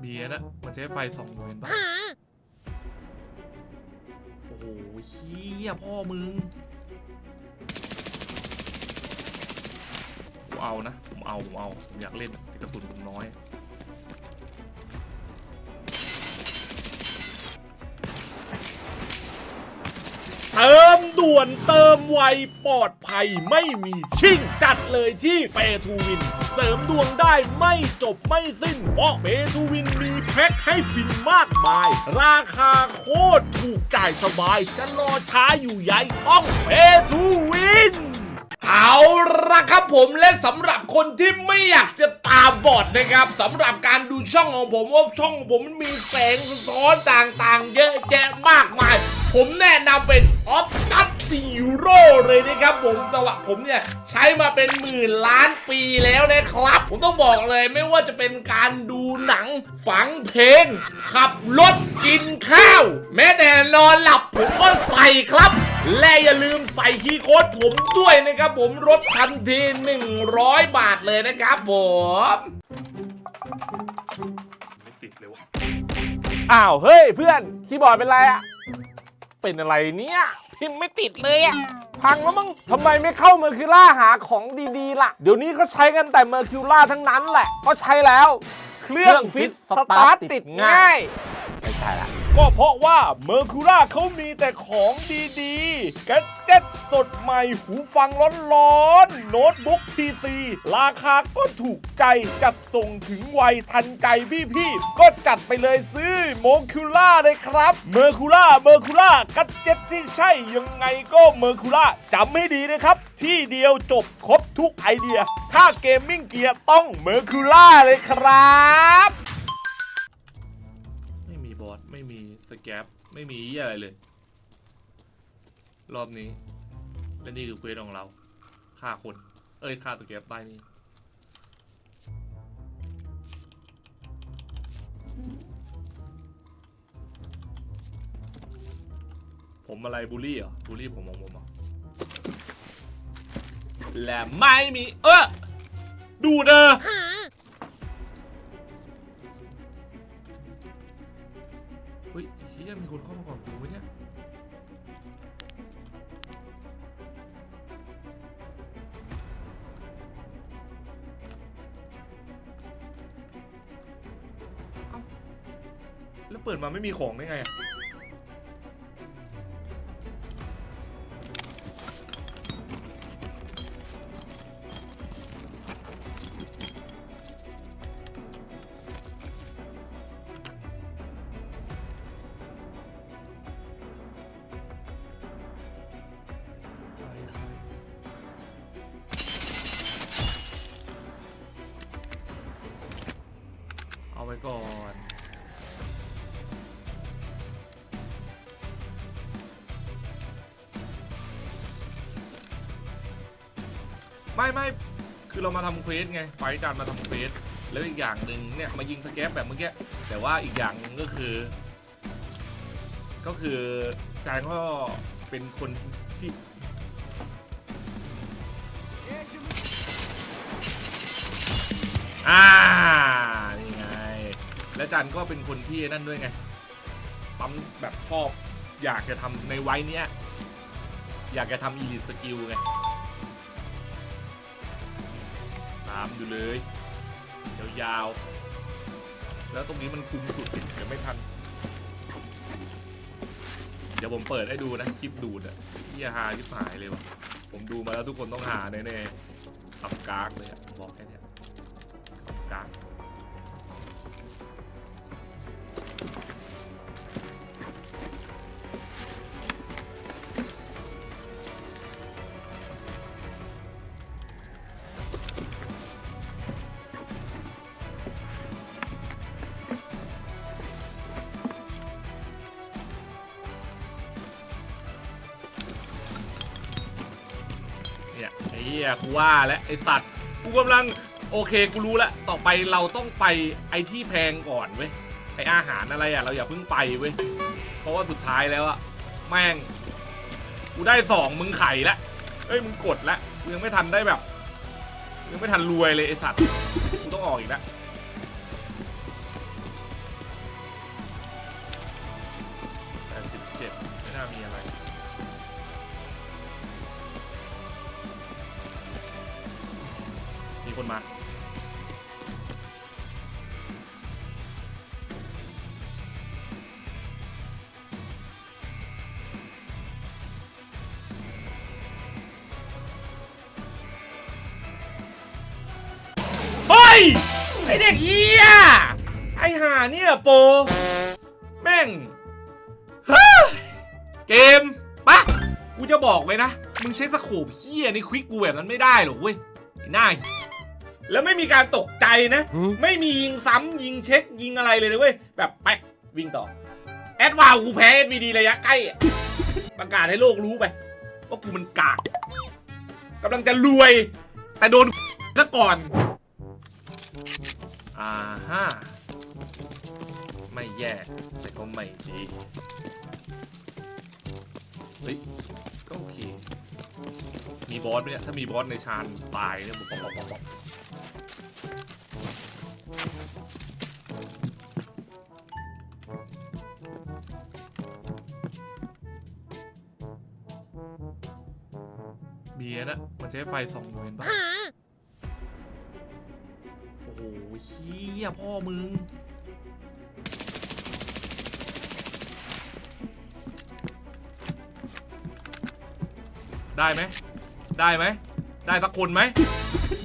เบียร์นะมันใช้ไฟส่องอยู่เห็นปะโอ้โหเฮียพ่อมึงผมเอานะ ผมเอา ผมเอา ผมอยากเล่นอะแต่กระสุนผมน้อยเติมด่วนเติมไวปลอดภัยไม่มีชิ่งจัดเลยที่เปทูวิน เสริมดวงได้ไม่จบไม่สิ้น เพราะเปทูวินมีแพ็คให้ฟินมากมาย ราคาโคตรถูกจ่ายสบาย จะรอช้าอยู่ใหญ่ต้องเปทูวินเอาละครับผมและสำหรับคนที่ไม่อยากจะตาบอดนะครับสำหรับการดูช่องของผมว่าช่องของผมมันมีแสงสะท้อนต่างๆ เยอะแยะมากมาย ผมแนะนำเป็นออฟตัส ซีโร่เลยนะครับผมสำหรับผมเนี่ยใช้มาเป็นหมื่นล้านปีแล้วนะครับ ผมต้องบอกเลยไม่ว่าจะเป็นการดูหนังฟังเพลง ขับรถกินข้าว แม้แต่นอนหลับผมก็ใส่ครับและอย่าลืมใส่คีย์โค้ดผมด้วยนะครับผมลดทันที 100 บาทเลยนะครับผมไม่ติดเลยวะอ้าว เฮ้ยเพื่อนคีย์บอร์ดเป็นไรอะเป็นอะไรเนี่ย พิมพ์ไม่ติดเลยอะพังแล้วมั้งทำไมไม่เข้าเมอร์คิวล่าหาของดีๆ ล่ะ เดี๋ยวนี้ก็ใช้กันแต่เมอร์คิวล่าทั้งนั้นแหละ ก็ใช้แล้ว เครื่องฟิตสตาร์ทติดง่าย ใช่ละก็เพราะว่าเมอร์คูล่าเขามีแต่ของดีๆแกดเจ็ตสดใหม่หูฟังร้อนๆ โน้ตบุ๊กพีซีราคาก็ถูกใจจัดส่งถึงไวทันใจพี่ๆ ก็จัดไปเลยซื้อโมคูล่าเลยครับเมอร์คูล่าเมอร์คูล่ากัดเจ็ตที่ใช่ยังไงก็เมอร์คูล่าจำให้ดีนะครับ ที่เดียวจบครบทุกไอเดีย ถ้าเกมมิ่งเกียร์ต้องเมอร์คูล่าเลยครับ แกปไม่มีอะไรเลย รอบนี้ และนี่คือเควสของเราฆ่าคน เอ้ยฆ่าสแกปได้นี่ผมอะไรบูลลี่เหรอบูลลี่ผมของผมเหรอและไม่มี เออดูเด้อ ไม่มีของได้ไง ไม่ไม่คือเรามาทำเควสไงไฟท์การมาทำเควสแล้วอีกอย่างหนึ่งเนี่ยมายิงสแกปแบบเมื่อกี้แต่ว่าอีกอย่างหนึ่งก็คือ ก็คือจานก็เป็นคนที่อ่านี่ไง และจันก็เป็นคนที่นั่นด้วยไงปั๊มแบบชอบ อยากจะทำในไว้เนี้ย อยากจะทำอีลิสกิลไงามอยู่เลยยาวๆแล้วตรงนี้มันคุมสุดเดี๋ยวไม่ทัน เดี๋ยวผมเปิดให้ดูนะคลิปดูดอะที่ฮาที่หายเลยวะผมดูมาแล้วทุกคนต้องหาแน่ๆอับกากเลยอะบอกแค่นี้อับกาก ว่าและไอสัตว์กูกำลังโอเคกูรู้แล้วต่อไปเราต้องไปไอที่แพงก่อนเว้ยไออาหารอะไรอะเราอย่าเพิ่งไปเว้ยเพราะว่าสุดท้ายแล้วอะแม่งกูได้สองมึงไข่ละเอ้ยมึงกดละยังไม่ทันได้แบบยังไม่ทันรวยเลยไอสัตว์กูต้องออกอีกแล้ว คนมาเฮ้ยไอเด็กเหี้ยไอห่าเนี่ยโปรแม่งเกมปะกูจะบอกเลยนะ มึงใช้สโคปเหี้ยนี่ควิกกูแบบนั้นไม่ได้หรอกเว้ยไอ้หน้า แล้วไม่มีการตกใจนะ ไม่มียิงซ้ำยิงเช็คยิงอะไรเลยนะเว้ย แบบไปวิ่งต่อ แอดวาวกูแพ้เอวีดีระยะใกล้อะประกาศให้โลกรู้ไป ว่ากูมันกากกำลังจะรวย แต่โดนซะก่อนอ่าฮะไม่แย่แต่ก็ไม่ดีเฮ้ยก็โอเค มีบอสไหมเนี่ยถ้ามีบอสในชานตายเนี่ยผมบอกบอกบอกเบียร์นะมันใช้ไฟสองหมื่นป่ะโอ้โหเฮียพ่อมึงได้ไหม ได้ไหม ได้สักคนไหม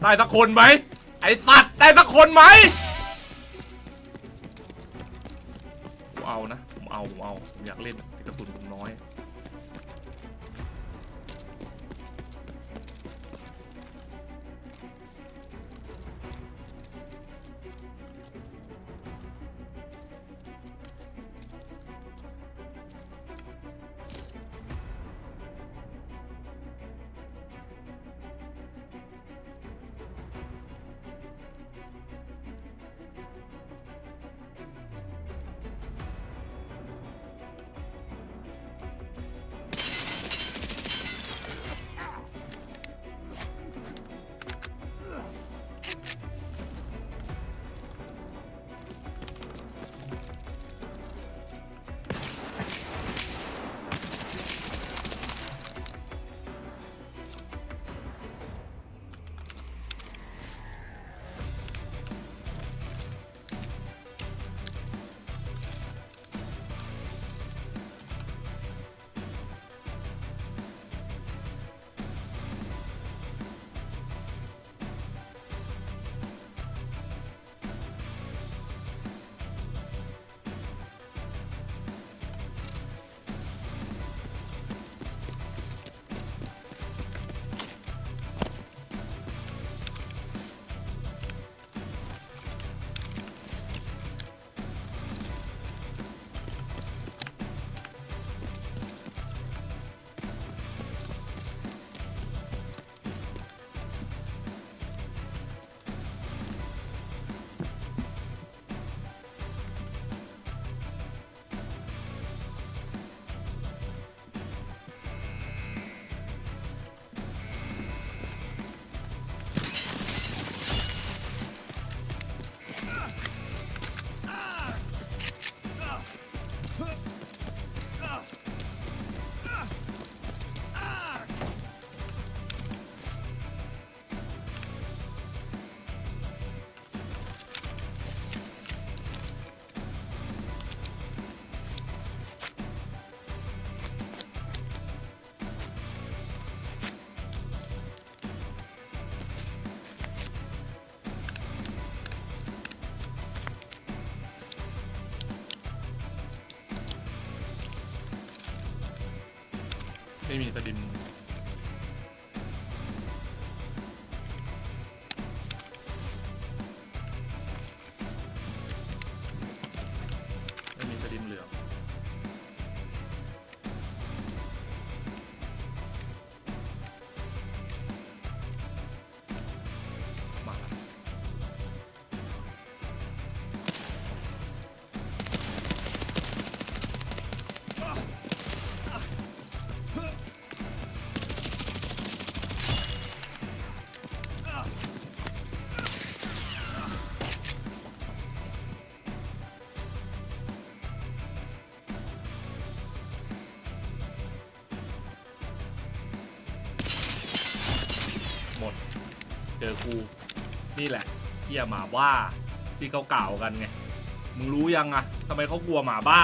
ได้สักคนไหม ไอสัตว์ ได้สักคนไหมผมเอานะ ผมเอา ผมเอา ผมอยากเล่นแต่กระสุน ไม่มีสดินไม่มี จอกูนี่แหละเฮียหมาบ้าที่เขากล่าวกันไงมึงรู้ยังอะทำไมเขากลัวหมาบ้า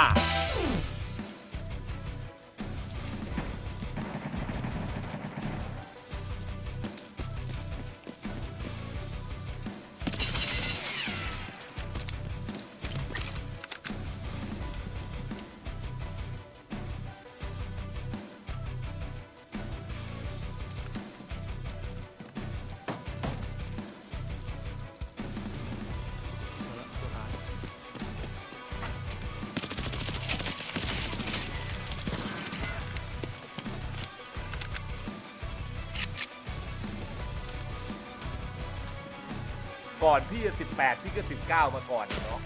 ก่อนพี่จะ18 พี่ก็ 19 มาก่อนเนาะ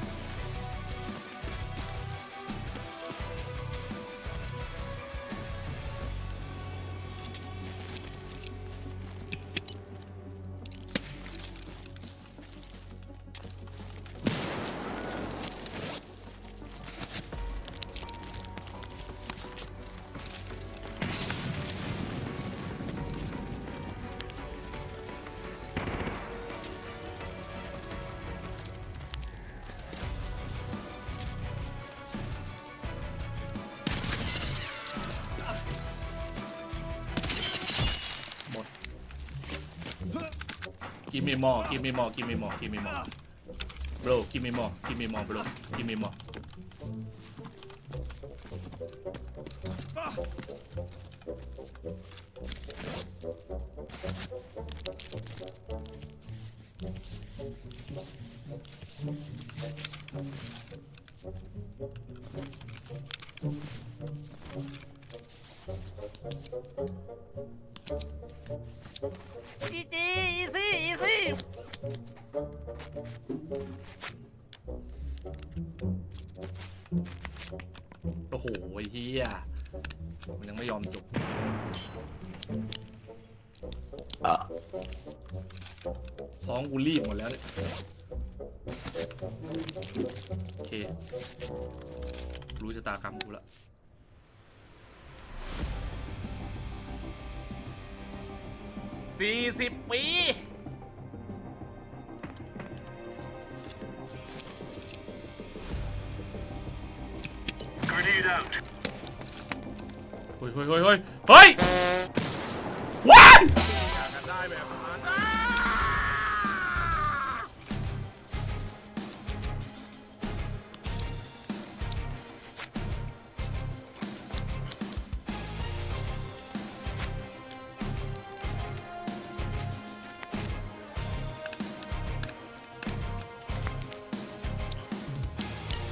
me more Give me more Give me more Give me more Bro Give me more Give me more bro Give me more โอ้โหไอ้เฮียมันยังไม่ยอมจบท้องกูรีบหมดแล้วเนี่ยโอเค รู้ชะตากรรมกูละ40 ปี เฮ้ยเฮ้ยเฮ้ยเฮ้ยเฮ้ยว้าย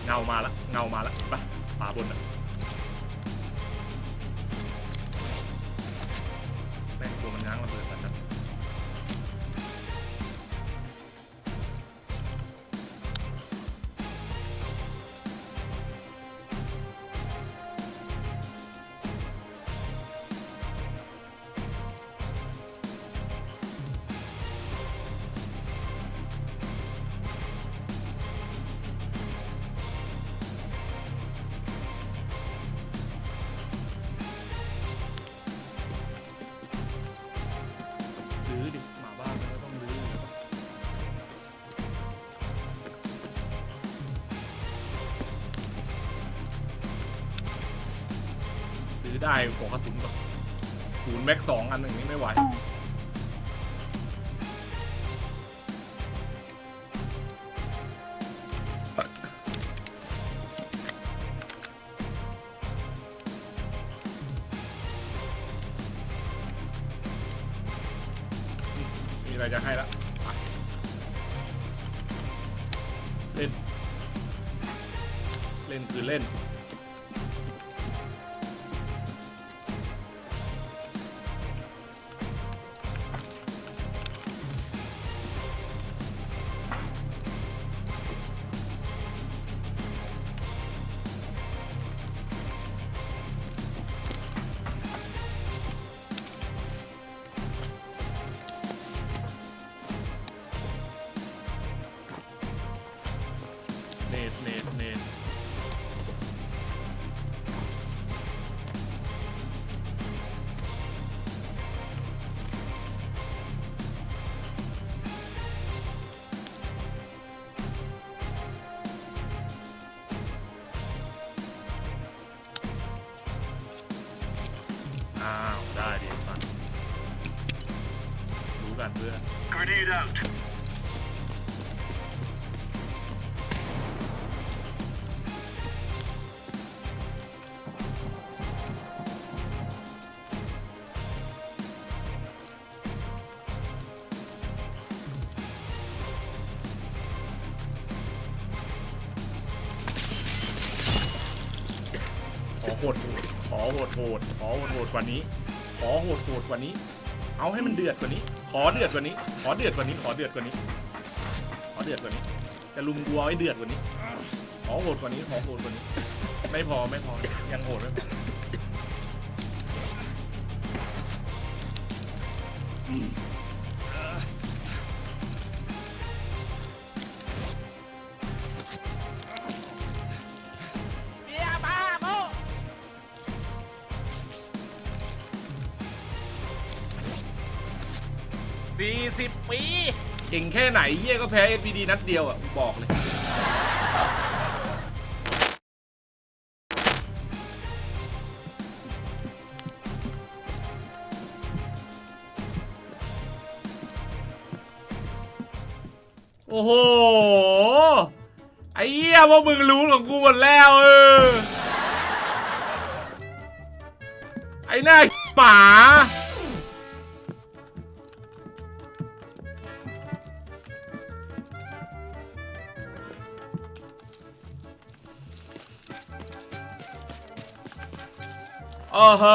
เงามาละเงามาละไปฝาบนอะ ตัวมันง้างระเบิดสัตว์น ได้หัวกระสุนแบบศูนย์แม็กสองอันอย่างนี้ไม่ไหว หดโหดขอโหดโหดขอโหดโหดกว่านี้ ขอโหดโหดกว่านี้ เอาให้มันเดือดกว่านี้ ขอเดือดกว่านี้ ขอเดือดกว่านี้ ขอเดือดกว่านี้ ขอเดือดกว่านี้จะลุมกัวให้เดือดกว่านี้ ขอโหดกว่านี้ ขอโหดกว่านี้ ไม่พอไม่พอ ยังโหดไม่พอ 40 ปี เก่งแค่ไหนเฮียก็แพ้ SBD นัดเดียวอะกูบอกเลย โอ้โห ไอ้เหี้ยว่ามึงรู้ของกูหมดแล้วเออ ไอ้หน้าป๋า โอ้โห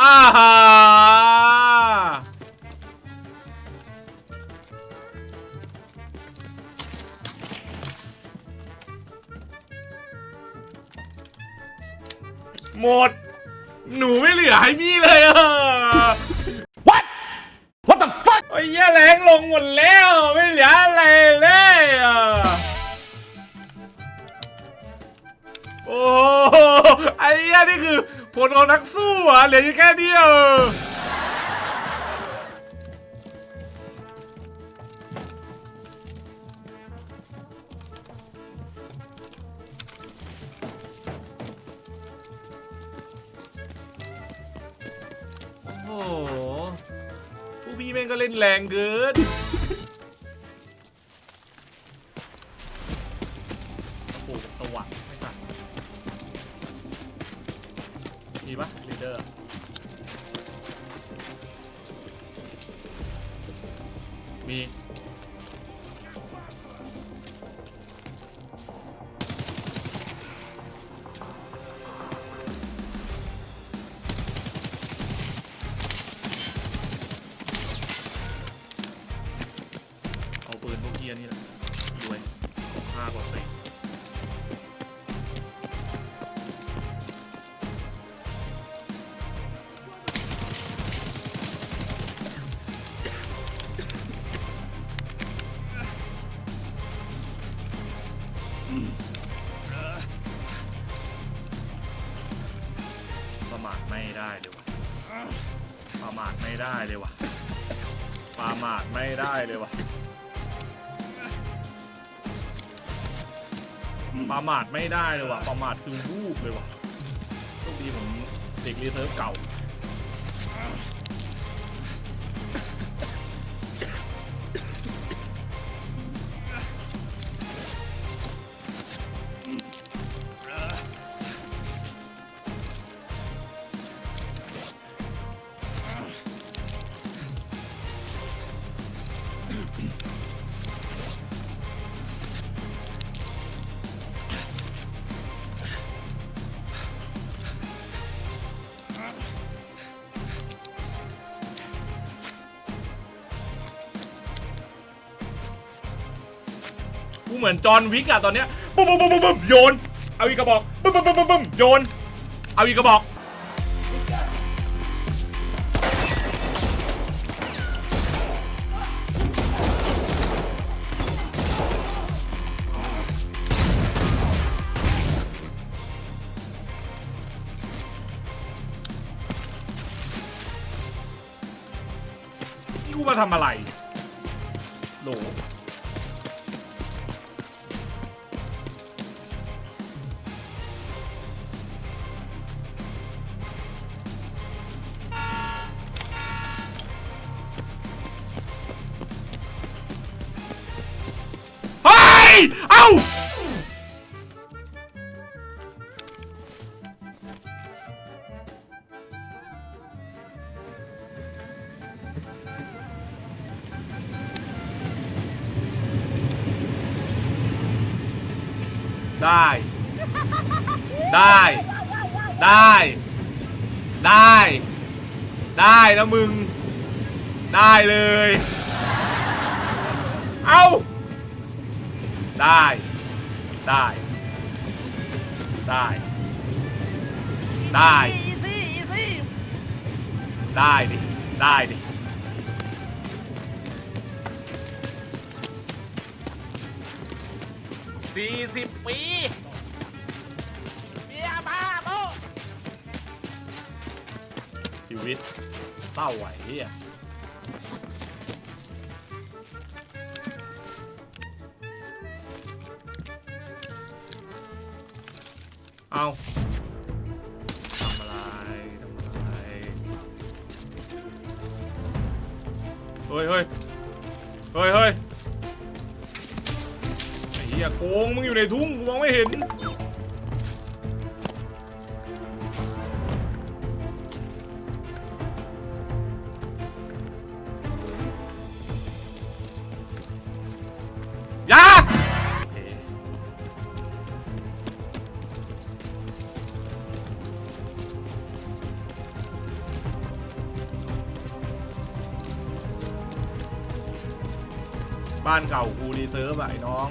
อาฮหมด หนูไม่เหลือให้พี่เลยอะ โอ้โหผู้พี่แม่งก็เล่นแรงเกินากไม่ได้เลยวะปาหมากไม่ได้เลยวะประมาทไม่ได้เลยว่ะประมาทคือวูบเลยว่ะโชคดีผมเด็กรีเซิร์ฟเก่า มือนจอห์นวิกอะตอนเนี้ยปุ๊บปุ๊บปุ๊บปุ๊บโยน เอาอีกกระบอกปุ๊บปุ๊บปุ๊บปุ๊บโยน เอาอีกกระบอก นี่กูมาทำอะไรโหล อ้าได้ ได้ ได้ ได้ ได้แล้วมึง ได้ได้ได้ได้ได้ดิได้ดิสี่สิบปีเมียมาโมชีวิตเต้าไหวเฮีย เหี้ยโกงมึงอยู่ในทุ่งกูมองไม่เห็นยาบ้านเก่ากูรีเซิร์ฟอะไอ้น้อง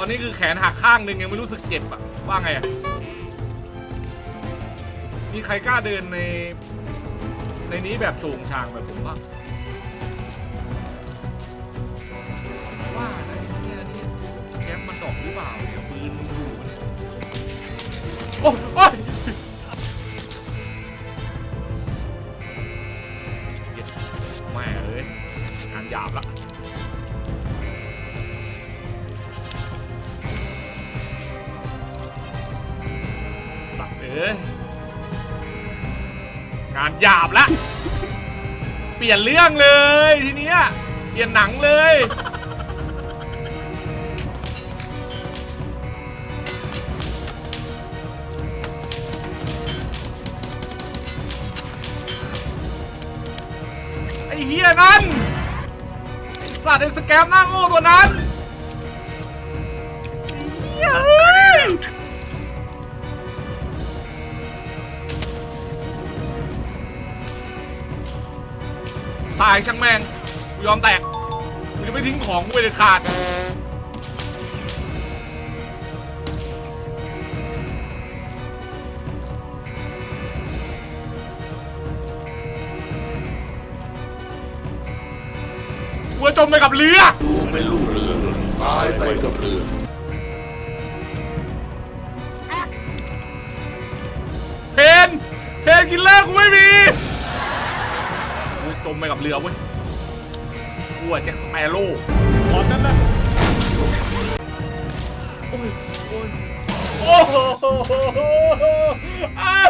อนนี้คือแขนหักข้างหนึ่งยังไม่รู้สึกเจ็บอะว่าไงอะมีใครกล้าเดินใน ในนี้แบบโฉงชางแบบผมบ้างว่าไหนเนี่ยนี่สแกมมันดอกหรือเปล่า ลี่ยนเรื่องเลยทีเนี้ยเปลี่ยนหนังเลย ไอ้เฮียนั้นไอ้สัตว์ไอ้สแกมหน้าโง่ตัวนั้น ตายช่างแม่งกูยอมแตกกูจะไม่ทิ้งของกูไปเด็ดขาดกูจะจมไปกับเรือดูเป็นลูกเรือตายไปกับเรือ เพนเพนกินเลอร์กูไม่มีกูจ มไปกับเรือเว้ยกลัวแจ็คสเปโร่ตอนนั้นนะโอ้ยโอ้ยโอ้โหอ้าอ้